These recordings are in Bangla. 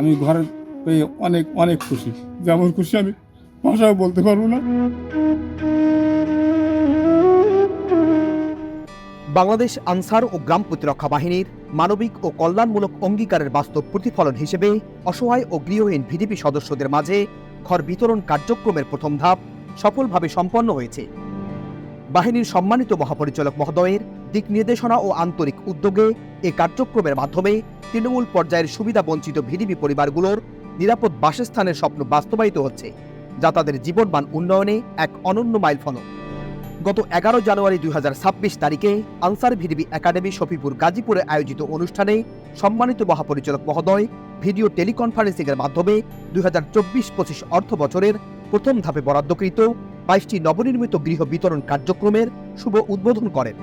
আমি ঘরে পেয়ে অনেক অনেক খুশি। যেমন খুশি আমি ভাষাও বলতে পারব না। বাংলাদেশ আনসার ও গ্রাম প্রতিরক্ষা বাহিনীর মানবিক ও কল্যাণমূলক অঙ্গীকারের বাস্তব প্রতিফলন হিসেবে অসহায় ও গৃহহীন ভিডিপি সদস্যদের মাঝে ঘর বিতরণ কার্যক্রমের প্রথম ধাপ সফলভাবে সম্পন্ন হয়েছে। বাহিনীর সম্মানিত মহাপরিচালক মহোদয়ের দিক নির্দেশনা ও আন্তরিক উদ্যোগে এ কার্যক্রমের মাধ্যমে তৃণমূল পর্যায়ের সুবিধা বঞ্চিত ভিডিপি পরিবারগুলোর নিরাপদ বাসস্থানের স্বপ্ন বাস্তবায়িত হচ্ছে, যা তাদের জীবনমান উন্নয়নে এক অনন্য মাইলফলক গত এগারো জানুয়ারি দুই ছাব্বিশ তারিখে আনসার ভিডিবি একাডেমি শফিপুর গাজীপুরে আয়োজিত অনুষ্ঠানে সম্মানিত মহাপরিচালক মহোদয় ভিডিও টেলিকনফারেন্সিংয়ের মাধ্যমে দুই হাজার চব্বিশ পঁচিশ অর্থ বছরের প্রথম ধাপে বরাদ্দকৃত বাইশটি নবনির্মিত গৃহ বিতরণ কার্যক্রমের শুভ উদ্বোধন করেন।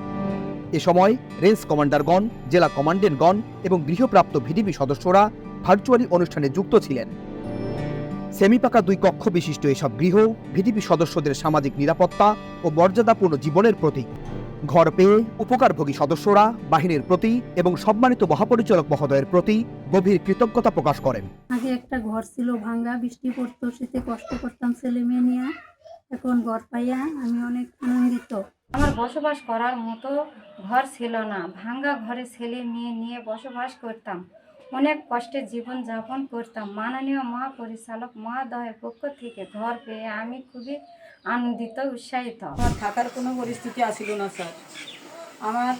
এ সময় রেঞ্জ কমান্ডারগণ জেলা কমান্ডেন্টগণ এবং গৃহপ্রাপ্ত ভিডিপি সদস্যরা ভার্চুয়ালি অনুষ্ঠানে যুক্ত ছিলেন। সেমিপাকা দুই কক্ষ বিশিষ্ট এসব গৃহ ভিডিপি সদস্যদের সামাজিক নিরাপত্তা ও মর্যাদাপূর্ণ জীবনের প্রতীক। ঘর পেয়ে উপকারভোগী সদস্যরা বাহিনীর প্রতি এবং সম্মানিত মহাপরিচালক মহোদয়ের প্রতি গভীর কৃতজ্ঞতা প্রকাশ করেন। আগে একটা ঘর ছিল ভাঙ্গা বৃষ্টি পড়তো শীতে কষ্ট করতাম ছেলে মেয়ে নিয়ে। এখন ঘর পাইয়া আমি অনেক আনন্দিত। আমার বসবাস করার মতো ঘর ছিল না। ভাঙ্গা ঘরে ছেলে মেয়ে নিয়ে বসবাস করতাম। অনেক কষ্টে জীবন যাপন করতাম। মাননীয় মহাপরিচালক মহোদয়ের পক্ষ থেকে ঘর পেয়ে আমি খুবই আনন্দিত উৎসাহিত। আমার থাকার কোনো পরিস্থিতি আসিল না স্যার। আমার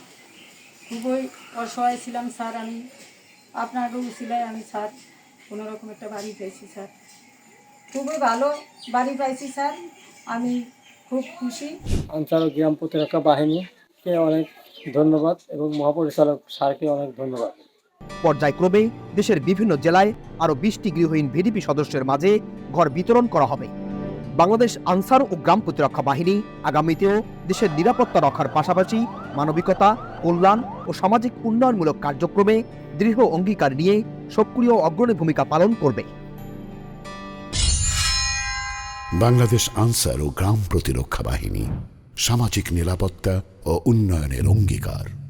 খুবই অসহায় ছিলাম স্যার। আমি আপনার উচিলায় আমি স্যার কোনো রকম একটা বাড়ি পেয়েছি স্যার। খুবই ভালো বাড়ি পাইছি স্যার। আমি খুব খুশি। ও গ্রাম প্রতিরক্ষা বাহিনীকে অনেক ধন্যবাদ এবং মহাপরিচালক স্যারকে অনেক ধন্যবাদ। পর্যায়ক্রমে দেশের বিভিন্ন জেলায় আরও বিশটি গৃহহীন ভিডিপি সদস্যের মাঝে ঘর বিতরণ করা হবে। বাংলাদেশ আনসার ও গ্রাম প্রতিরক্ষা বাহিনী আগামীতেও দেশের নিরাপত্তা রক্ষার পাশাপাশি মানবিকতা কল্যাণ ও সামাজিক উন্নয়নমূলক কার্যক্রমে দৃঢ় অঙ্গীকার নিয়ে সক্রিয় অগ্রণী ভূমিকা পালন করবে। বাংলাদেশ আনসার ও গ্রাম প্রতিরক্ষা বাহিনী সামাজিক নিরাপত্তা ও উন্নয়নের অঙ্গীকার।